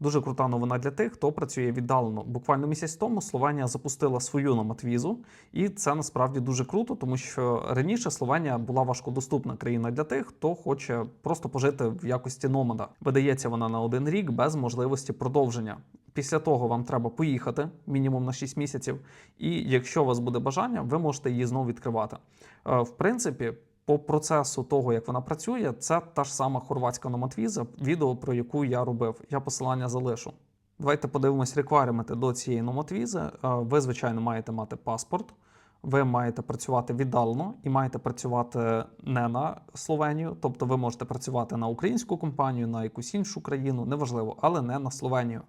Дуже крута новина для тих, хто працює віддалено. Буквально місяць тому Словенія запустила свою номадвізу, і це насправді дуже круто, тому що раніше Словенія була важкодоступна країна для тих, хто хоче просто пожити в якості номада. Видається вона на один рік без можливості продовження. Після того вам треба поїхати мінімум на 6 місяців, і якщо у вас буде бажання, ви можете її знову відкривати. Е, В принципі, по процесу того, як вона працює, це та ж сама хорватська номадвіза, відео про яку я робив. Я посилання залишу. Давайте подивимось реквайременти до цієї номадвізи. Е, Ви, звичайно, маєте мати паспорт. Ви маєте працювати віддалено і маєте працювати не на Словенію, тобто ви можете працювати на українську компанію, на якусь іншу країну, неважливо, але не на Словенію.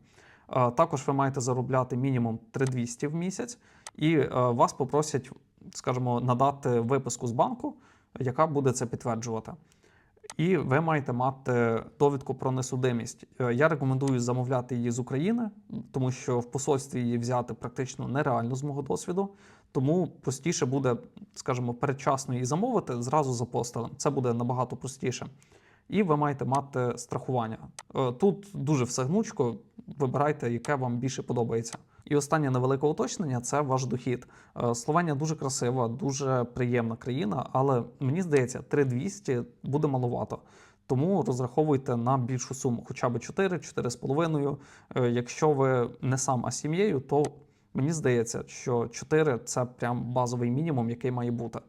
Е, Також ви маєте заробляти мінімум 3200 в місяць, і е, вас попросять, скажімо, надати виписку з банку, яка буде це підтверджувати. І ви маєте мати довідку про несудимість. Е, Я рекомендую замовляти її з України, тому що в посольстві її взяти практично нереально з мого досвіду. Тому простіше буде, скажімо, передчасно її замовити зразу за постелем. Це буде набагато простіше. І ви маєте мати страхування. Е, Тут дуже все гнучко. Вибирайте, яке вам більше подобається. І останнє невелике уточнення це ваш дохід. Е, Словенія дуже красива, дуже приємна країна, але мені здається, 3200 буде маловато. Тому розраховуйте на більшу суму, хоча б 4, 4,5. Е, Якщо ви не сам, а сім'єю, то мені здається, що 4 це прям базовий мінімум, який має бути.